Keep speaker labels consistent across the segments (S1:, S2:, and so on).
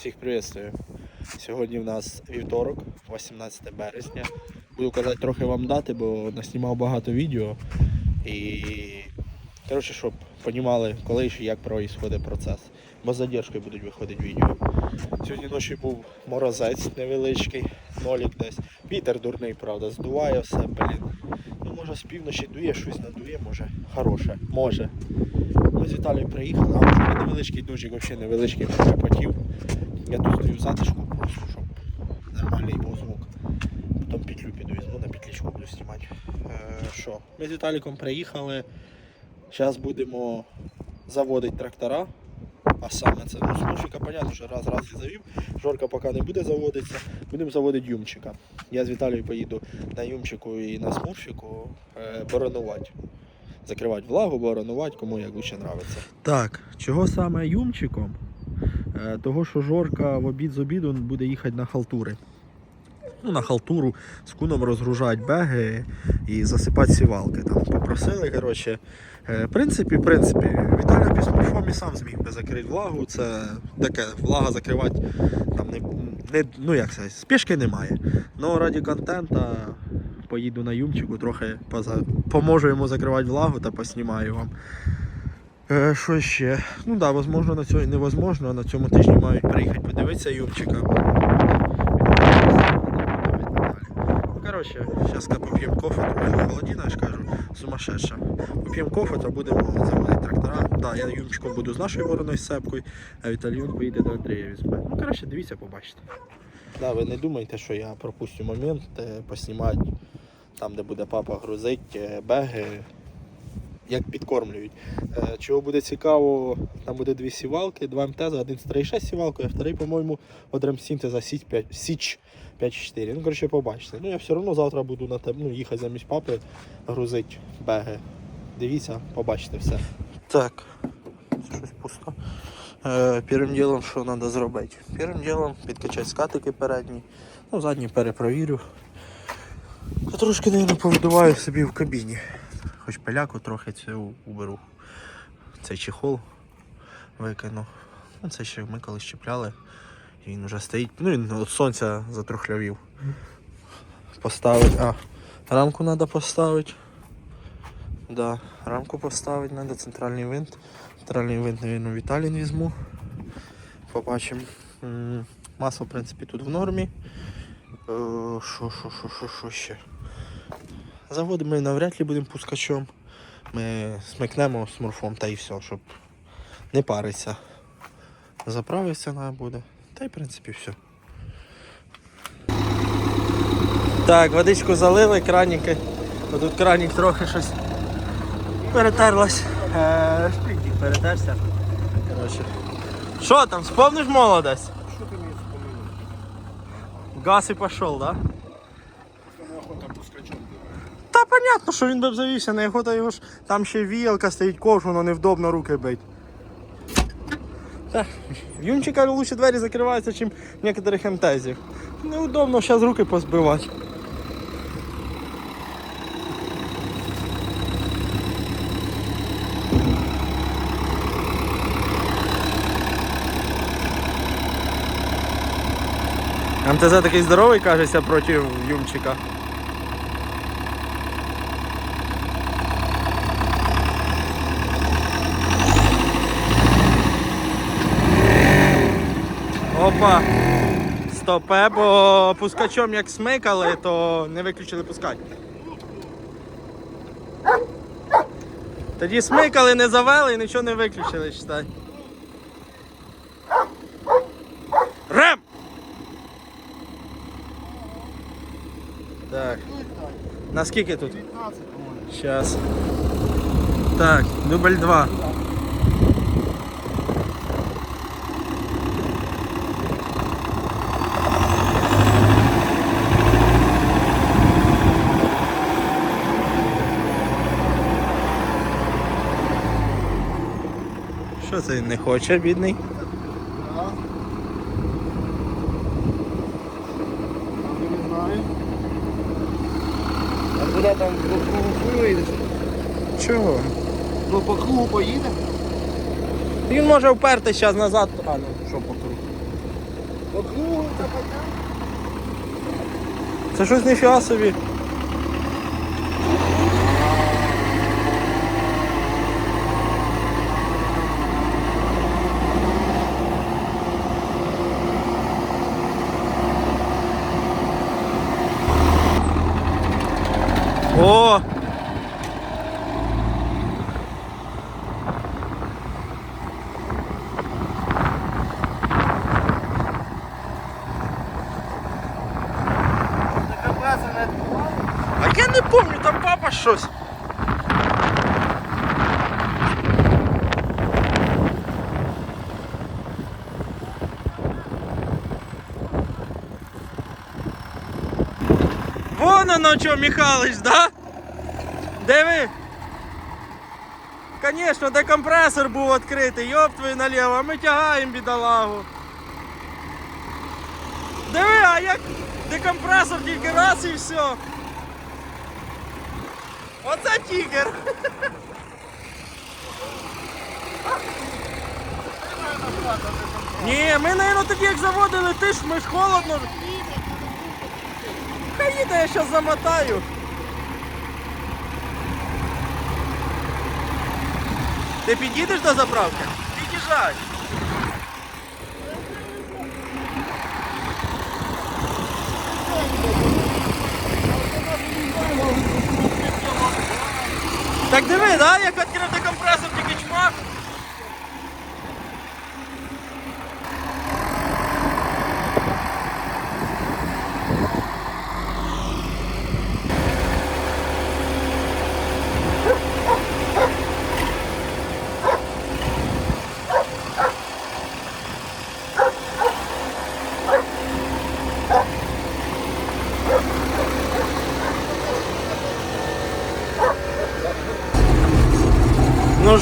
S1: Всіх приветствую. Сьогодні в нас вівторок, 18 березня. Буду казати трохи вам дати, бо наснімав багато відео. І коротше, щоб розуміли, коли і як проїсходить процес. Бо з задержкою будуть виходити відео. Сьогодні ночі був морозець невеличкий, нолік десь. Вітер дурний, правда, здуває все, блін. Ну, може з півночі дує, щось надує, може. Хороше, може. Ми з Віталією приїхали, а невеличкий дощик, взагалі невеличкий припотів. Я тут стою затишку просто, щоб нормальний був звук. Потім петлю піду на петлічку буду знімати. Е, що? Ми з Віталіком приїхали. Зараз будемо заводити трактора. А саме це ну, смурфіка, понятно, що раз раз і завів. Жорка поки не буде заводитися. Будемо заводити юмчика. Я з Віталією поїду на юмчику і на смурфіку е, боронувати. Закривати влагу, боронувати, кому як лучше нравиться. Так, чого саме юмчиком? Е, Того, що Жорка в обід з обіду буде їхати на халтури. Ну, на халтуру з куном розгружати беги і засипати сівалки. Там попросили, коротше. Е, В принципі, в принципі, Віталій Пісмурфом і сам зміг би закрити влагу. Це таке, влага закривати там не, не ну як це, спішки немає. Ну раді контента поїду на юмчику, трохи поза, поможу йому закривати влагу та поснімаю вам. Е, що ще? Ну так, да, возможно, на цьому невозможно, а на цьому тижні мають приїхати подивитися юмчика. Ну, Коротше, зараз поп'ємо кофе, холодина, я ж кажу, сумасшедша. Поп'ємо кофе, то будемо заводити трактора. Да, я юмчиком буду з нашою вороною сепкою, а Віталіон поїде до Андрія візьме. Ну, коротше, дивіться, побачите. Да, ви не думайте, що я пропустю момент поснімати там, де буде папа грузить е, беги, як підкормлюють. Е, Чого буде цікаво, там буде дві сівалки, два МТЗ, один з 3,6 сівалкою, а вторий, по-моєму, од Ремсінтеза Січ 5 Січ 5.4. Ну, коротше, побачите. Ну, я все одно завтра буду на ну, їхати замість папи, грузити беги. Дивіться, побачите все. Так, щось пусто. Е, Першим ділом, що треба зробити? Першим ділом підкачати скатики передні, ну, задні перепровірю. Трошки, мабуть, повидуваю собі в кабіні. Хоч пиляку трохи цю уберу. Цей чехол викину. Ну, це ще ми колись чіпляли. Він вже стоїть. Ну він від сонця затрухлявів. Поставити. А, рамку треба поставити. Да, рамку поставити треба, центральний винт. Центральний винт, мабуть, Віталін візьму. Побачимо. Масло, в принципі, тут в нормі. Е, Що, що, що, що, що ще? Заводи ми навряд ли будемо пускачом. Ми смикнемо смурфом та і все, щоб не паритися. Заправитися треба буде. Та й в принципі все. Так, водичку залили, краніки. Тут кранік трохи щось перетерлась. Е, перетерся. Коротше. Що там, сповниш молодость?
S2: Что ты мне вспомнил?
S1: Газ і пішов, так? Да?
S2: Что охота пускачом делать?
S1: Та понятно, що він би завівся, на його та його ж там ще віялка стоїть ковш, воно невдобно руки бить. Та, в Юнчика лучше двері закриваються, ніж в некоторих МТЗів. Неудобно зараз руки позбивати. МТЗ такий здоровий, кажеться, проти Юмчика. Опа. Стопе, бо пускачом як смикали, то не виключили пускать. Тоді смикали, не завели і нічого не виключили, читай. Рем! Так. Наскільки тут?
S2: 15, по-моему.
S1: Сейчас. Так, дубль 2. Що це він не хоче, бідний?
S2: А куда там по кругу поїдеш?
S1: Чого?
S2: Ну по кругу поїде?
S1: Він може вперти зараз назад, а ну що по кругу.
S2: По кругу та потім.
S1: Це щось ніфіга собі. О!
S2: Це компресор не відбував?
S1: А я не пам'ятаю, там папа щось. Вон оно що, Михайлович, да? Диви. Конечно, декомпресор був відкритий, йоп твою наліво, а ми тягаємо бідолагу. Диви, а як декомпресор тільки раз і все. Оце тігер. Ні, ми, наверное, тоді як заводили, ти ж ми ж холодно. Хай їде, я зараз замотаю. Ти підійдеш до заправки? Під'їжджай. Так диви, да? Як відкрив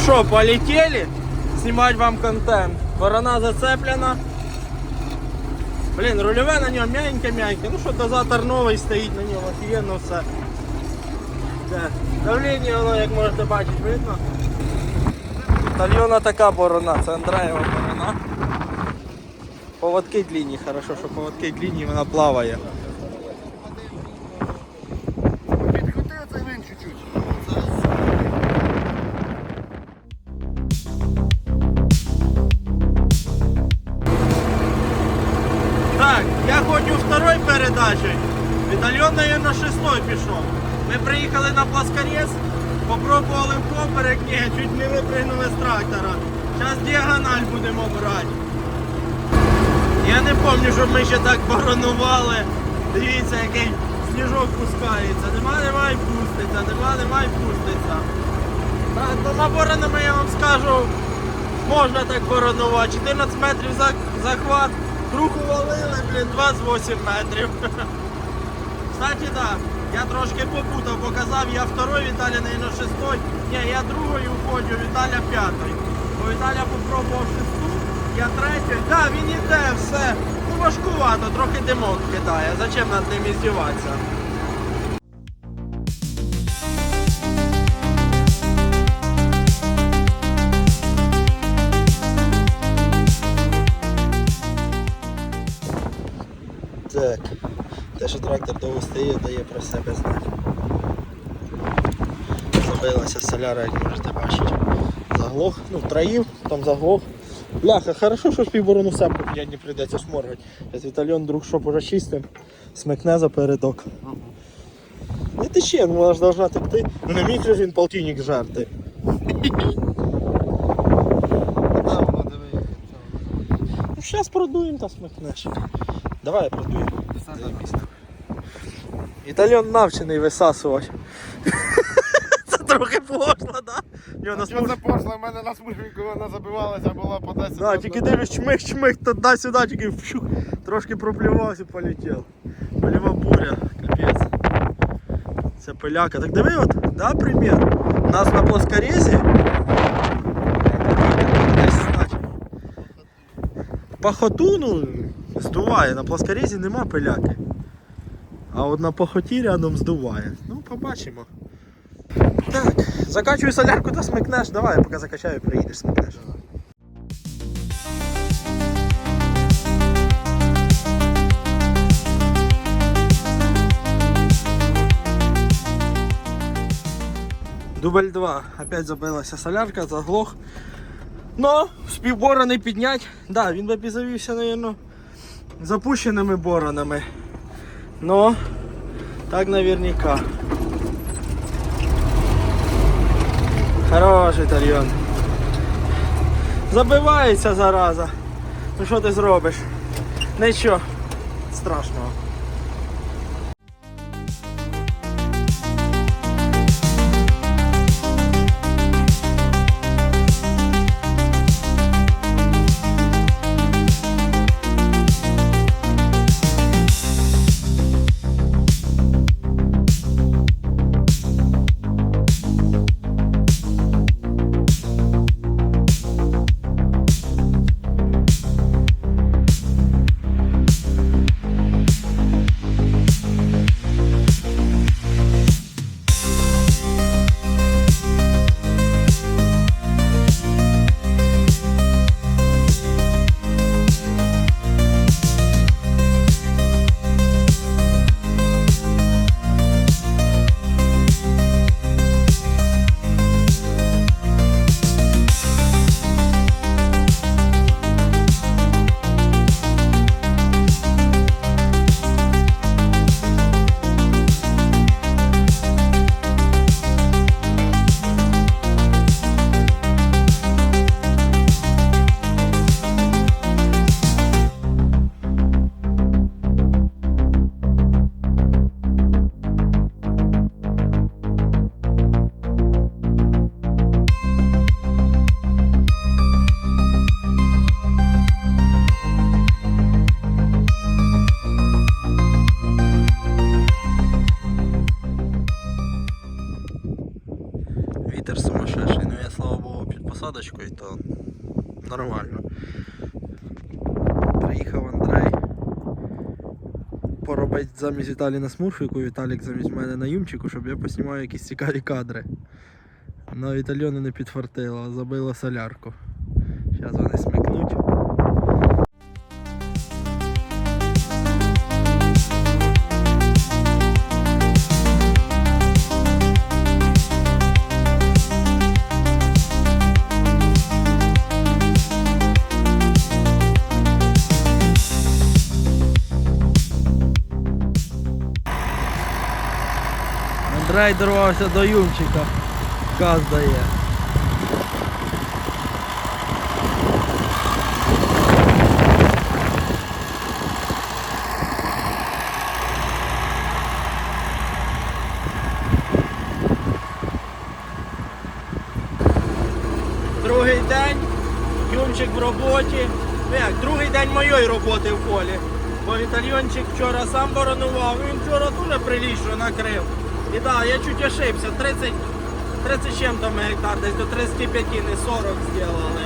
S1: что, полетели? Снимать вам контент. Ворона зацеплена. Блін, рульове на нього м'ягеньке-м'ягеньке. Ну що, дозатор новий стоїть на ньому, офігенно все. Де? Давлення воно, як можете бачити, видно. Тальйона така борона, це Андреєва борона. Поводки длинні, хорошо, що поводки длинні, вона плаває. Ні, чуть не випрыгнули з трактора. Зараз діагональ будемо брати. Я не пам'ятаю, щоб ми ще так боронували. Дивіться, який сніжок пускається. Нема, нема і пуститься, нема, нема і пуститься. Ну на боронами я вам скажу, можна так боронувати. 14 метрів захват, круг увалили, блін, 28 метрів. Кстати, так, я трошки попутав, показав, я второй, Віталя, наверное, шестой. Ні, я другою уходжу, Віталя п'ятий. Бо Віталя попробував шесту, я третій. Так, да, він іде, все. Ну важкувато, трохи димок кидає. Зачем над ним іздіватися? Так, те, що трактор довго стає, дає про себе знати. Забилася соляра, як можете бачити. Заглох, ну троїв, там заглох. Бляха, хорошо, що ж півборону не прийдеться шморгати. Зараз Вітальон друг щоб уже смикне за передок. Не тече, ну вона ж должна текти. Ну не міг же він полтинник жарти. Ну зараз продуємо та смикнеш. Давай я продую. Італьон навчений висасувати. Це трохи пошло, да? В нього на
S2: Що це пошло, в мене на смуженьку вона забивалася, була по 10
S1: Да, тільки дивлюсь, чмих, чмих, туди-сюди, тільки вщух, трошки проплювався, полетів. Польова буря, капець. Це пиляка. Так диви, от, да, примір. У нас на плоскорезі. Десь знать. Пахоту, ну, здуває, на плоскорезі нема пиляки. а от на похоті рядом здуває. Ну, побачимо. Так, закачуй солярку та смикнеш. Давай, я поки закачаю, приїдеш, смикнеш. Дубль 2. Опять забилася солярка, заглох. Но співборони піднять. Да, він би завівся, мабуть, запущеними боронами. Но так наверняка. Хороший тальйон. Забивається зараза. Ну що ти зробиш? Нічого страшного. Посадочкою, то нормально. Приїхав Андрей. Поробить замість Віталі на смурфіку, Віталік замість мене на юмчику, щоб я поснімав якісь цікаві кадри. Но Вітальйони не підфартило, забило солярку. Зараз вони смикнуть. Андрей дорвався до юмчика. Газ дає. Другий день, юмчик в роботі. Ну другий день моєї роботи в полі. Бо вітальйончик вчора сам боронував, він вчора дуже приліжно накрив. І так, я чуть ошибся, 30, 30 чим-то ми гектар, десь до 35, не 40 зробили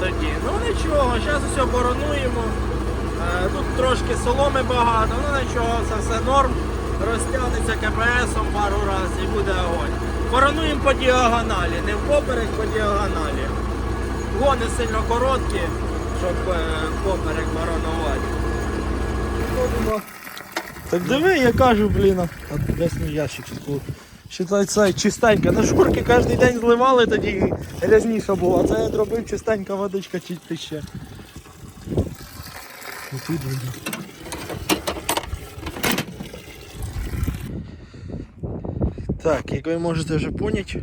S1: тоді. Ну нічого, зараз все боронуємо. Е, Тут трошки соломи багато, ну нічого, це все норм. Розтягнеться КПСом пару разів і буде огонь. Боронуємо по діагоналі, не впоперек, по діагоналі. Гони сильно короткі, щоб е, поперек боронувати. Так диви, я кажу, блін, а десь мій ящик. Считай, це чистенька. На шкурки кожен день зливали, тоді грязніша була. Це я зробив чистенька водичка чи тече. І тут. Так, як ви можете вже поняти,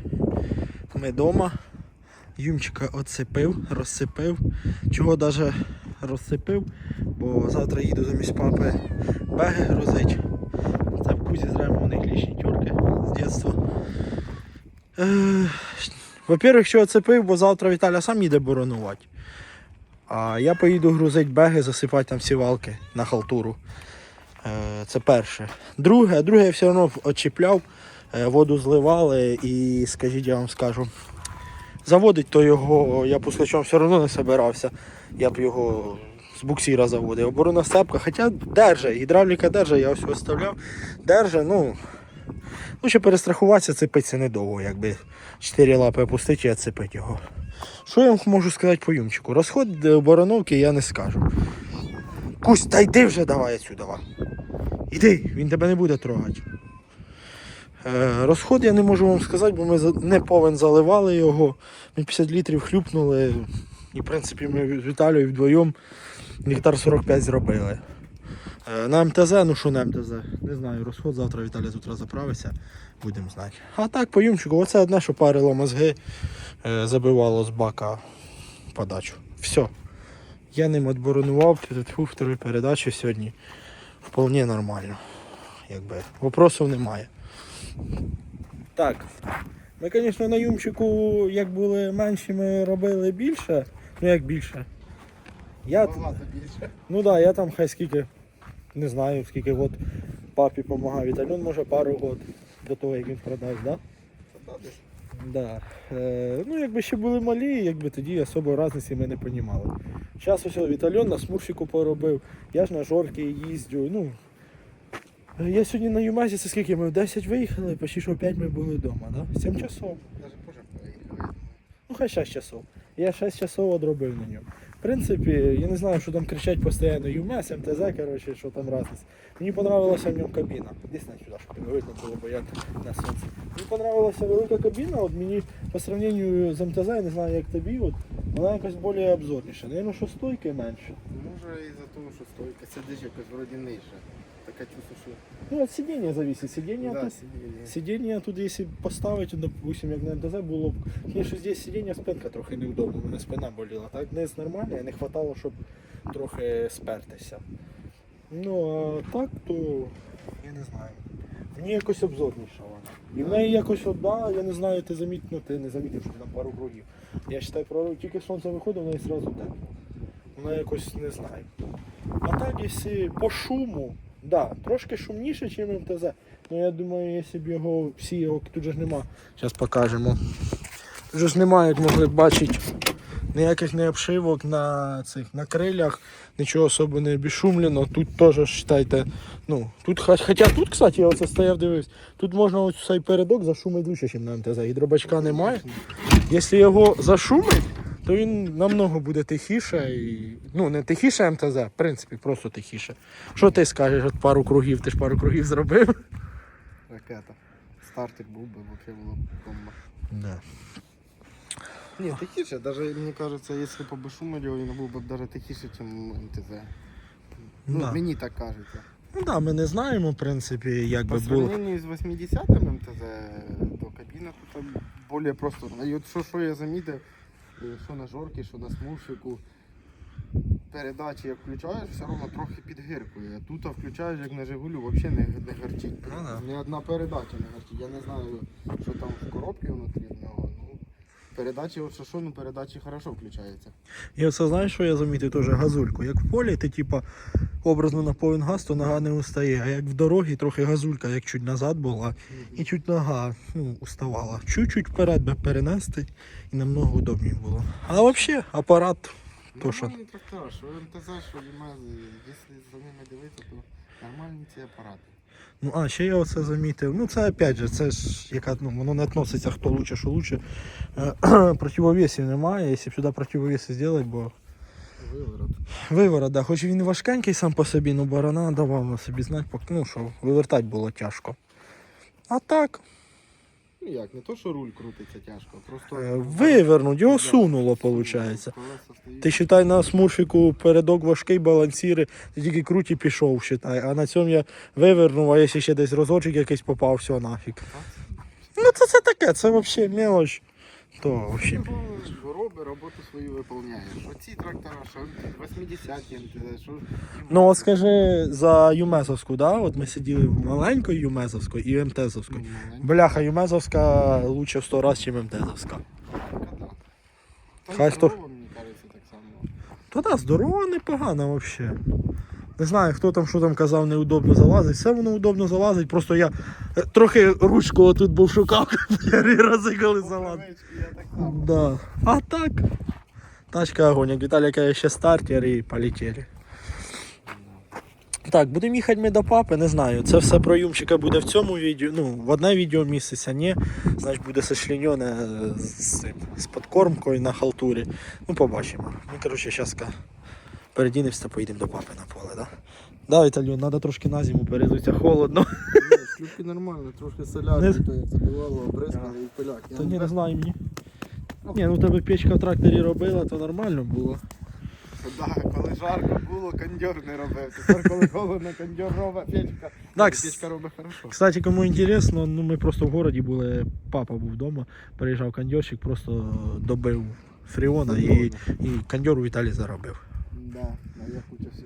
S1: ми вдома. Юмчика оцепив, розсипив. Чого навіть розсипив, бо завтра їду замість папи беги грузить. Це в кузі зремо у них лічні тюрки з дитинства. Е, Во-первых, що оцепив, бо завтра Віталя сам їде боронувати. А я поїду грузити беги, засипати там всі валки на халтуру. Е, Це перше. Друге, друге я все одно очіпляв, е, воду зливали і, скажіть, я вам скажу, заводить то його, я пускачом все одно не собирався. Я б його з буксира заводив. Оборона сцепка, хоча держа, гідравліка держа, я ось оставляв. Держа, ну. Ну, ще перестрахуватися, цепиться недовго, якби чотири лапи опустити і оцепити його. Що я вам можу сказати по юмчику? Розход е, бороновки я не скажу. Кусь, та йди вже давай отсюда. Іди, він тебе не буде трогати. Е, Розход я не можу вам сказати, бо ми не повен заливали його. Ми 50 літрів хлюпнули. І, в принципі, ми з Віталією вдвоєм гектар 45 зробили. Е, На МТЗ, ну що на МТЗ? Не знаю, розход завтра Віталій з утра заправиться, будемо знати. А так, по юмчику, оце одне, що парило мозги, е, забивало з бака подачу. Все. Я ним відборонував тьфу, вторую передачу сьогодні. Вполне нормально. Якби. Вопросів немає. Так. Ми, звісно, на юмчику, як були менші, ми робили більше. Ну як більше. Я, ну да, я там хай скільки, не знаю, скільки год папі допомагав. Вітальон може пару год до того, як він продасть, да? Да. Е, ну, якби ще були малі, якби тоді особо різниці ми не розуміли. Зараз ось Вітальон на смурфіку поробив, я ж на жорки їздю. Ну, я сьогодні на Юмазі, це скільки ми в 10 виїхали, почти що в 5 ми були вдома, да? 7 часов.
S2: Даже.
S1: Ну, хай 6 часов. Я 6 часов одробив на ньому. Принципі, я не знаю, що там кричать постійно ЮМС, МТЗ, коротше, що там разниця. Мені подобалася в ньому кабіна. Десь на сюди, щоб не видно було, бо я на сонці. Мені подобалася велика кабіна, от мені по сравненню з МТЗ, я не знаю, як тобі, от, вона якось більш обзорніша. Наверно, що стойки менше.
S2: Може і за того, що стойка сидиш якось вроді нижче. Чувство, що...
S1: Ну, від сидіння зависить. Сидіння
S2: Да,
S1: тут
S2: сидіння.
S1: Сидіння тут, якщо поставити, допустим, як на МТЗ було б, звісно, здесь сидіння спинка трохи неудобно, у мене спина боліла. Так, низ нормальний, не вистачало, щоб трохи спертися. Ну, а так, то я не знаю. Мені якось обзорніша вона. І в неї якось одна, я не знаю, ти заміт, ну ти не замітив, що там пару кругів. Я вважаю, про тільки сонце виходить, в неї одразу тепло. Вона якось не знаю. А так, якщо по шуму, да, трошки шумніше, ніж МТЗ. Ну я думаю, якщо б його всі його тут же ж нема. Зараз покажемо. Тут же ж немає, як могли бачити, ніяких не обшивок на цих на крилях, нічого особо не обішумлено. Тут теж вважайте, ну, тут, хоча тут, кстати, я оце стояв, дивився, тут можна ось цей передок зашумити лучше, ніж на МТЗ. Гідробачка немає. Якщо його зашумить, то він намного буде тихіше. І, ну, не тихіше МТЗ, в принципі, просто тихіше. Що ти скажеш, от пару кругів, ти ж пару кругів зробив?
S2: Ракета. Стартер був би, взагалі було б бомба.
S1: Да.
S2: Ні, тихіше, даже мені кажется, якщо по безшумерю, він був би даже тихіше, ніж МТЗ. Ну,
S1: Да.
S2: мені так кажеться.
S1: Ну так, да, ми не знаємо, в принципі, як
S2: По
S1: би було.
S2: сравнению з 80-м МТЗ, то кабіна тут більш просто. І от що, що я замітив, що на жорки, що на смурфіку, передачі як включаєш, все одно трохи підгиркує. Тут включаєш як на Жигулю, взагалі не, не гарчить.
S1: Ну да.
S2: Ні одна передача не гарчить. Я не знаю, що там в коробці внутрі в нього. Ну, передачі, от що, що, ну передачі хорошо включаються.
S1: І оце знаєш, що я замітив теж газульку. Як в полі, ти типа образно на повен газ, то нога не устає. А як в дорогі, трохи газулька, як чуть назад була, і чуть нога ну, уставала. Чуть-чуть вперед би перенести і намного удобніше було. А взагалі апарат. То що?
S2: Нормальні трактора, що МТЗ, що лімези, якщо за ними дивитися, то нормальні ці апарати.
S1: Ну, а ще я оце замітив. Ну, це опять же, це ж яка ну, воно не відноситься, хто лучше, що лучше. Противовісів Противовесів немає, якщо б сюди противовеси зробити, бо
S2: Виворот.
S1: Виворот, да. Хоч він важкенький сам по собі, ну барана давала собі знати, ну, що вивертати було тяжко. А так,
S2: Ну як, не то, що руль крутиться тяжко, просто.
S1: е, вивернуть, його сунуло,
S2: сунуло,
S1: виходить. Ти считай на смурфіку передок важкий, балансіри, ти тільки круті пішов, считай. А на цьому я вивернув, а якщо ще десь розочок якийсь попав, все нафіг. Ну це, це таке, це взагалі мелоч. То взагалі.
S2: Його робить, роботу свою виповняє. Що ці трактора, що 80-ті що.
S1: Ну от скажи за Юмезовську, да? От ми сиділи в маленької Юмезовської і МТЗовської. Бляха, Юмезовська лучше в 100 разів, ніж МТЗовська. Хай хто-. То да, здорова, непогана взагалі. Не знаю, хто там що там казав, неудобно залазить. Все воно удобно залазить. Просто я е, трохи ручку отут був шукав три рази, коли
S2: само.
S1: Да. А так. Тачка огонь. Як Віталій каже, ще стартер і полетіли. Так, будемо їхати ми до папи, не знаю. Це все про юмчика буде в цьому відео. Ну, в одне відео місяця, ні. Значить буде сочліньоне з, з подкормкою на халтурі. Ну, побачимо. Ну, коротше, зараз передінемося, поїдемо до папи на поле, да? Да, Віталіон, треба трошки на зиму перезуться холодно.
S2: Ну, Шлюпки нормально, трошки солярки, то як забивало, обризкали і пиляк.
S1: Та ні, не
S2: знаю.
S1: мені. Ні, ну тебе печка в тракторі робила, то нормально було.
S2: Да, коли жарко було, кондьор не робив. Тепер коли холодно, кондьор робить, печка.
S1: Так,
S2: печка робить хорошо.
S1: Кстати, кому інтересно, ну ми просто в городі були, папа був вдома, приїжджав кондьорщик, просто добив фріона і, і кондьор у Віталій заробив.
S2: Да, а я хочу все.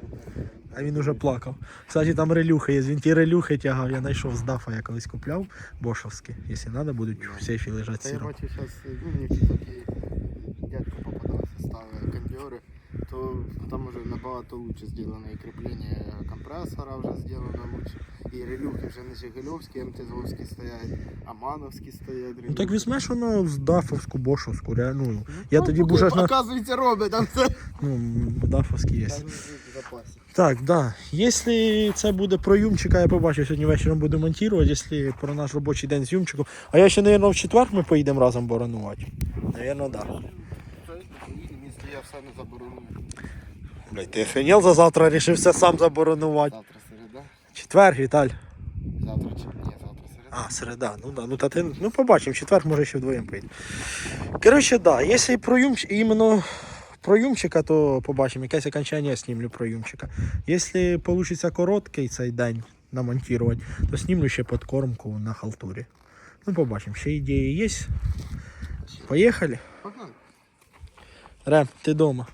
S1: А він уже плакав. Кстати, там релюха є, він ті релюхи тягав, я знайшов з дафа, я колись купляв, бошовські. Якщо треба, будуть в сейфі лежать
S2: Та я
S1: сіро.
S2: бачу зараз, ну мені якийсь то там уже набагато лучше зроблено і кріплення компресора вже зроблено лучше. І релюхи вже не Жигульовські, МТЗовські стоять, а Мановські стоять.
S1: Ну так візьмеш воно з дафовську, бошовську, реально. Ну,
S2: Ну,
S1: я
S2: ну,
S1: тоді б уже на
S2: Оказується, робить там це.
S1: ну, дафовські є.
S2: В запасі.
S1: Так, да. Якщо це буде про юмчика, я побачу, сьогодні вечором буду монтувати, якщо про наш робочий день з юмчиком. А я ще, мабуть, в четвер ми поїдемо разом боронувати. Навірно, так. Да.
S2: Я все не забороню.
S1: Блять, ти охренел за завтра вирішив все сам заборонувати.
S2: Завтра середа.
S1: Четвер, Віталь.
S2: Завтра чи ні, завтра середа.
S1: А, середа, ну да. Ну та ти, ну побачимо, четвер може ще вдвоєм поїдемо. Коротше, да, якщо про юмчика, іменно про юмчика, то побачимо. Якесь окончання я знімлю про юмчика. Якщо вийде короткий цей день намонтувати, то знімлю ще подкормку на халтурі. Ну, побачимо. Ще ідеї є. Поїхали. Рем, ти вдома.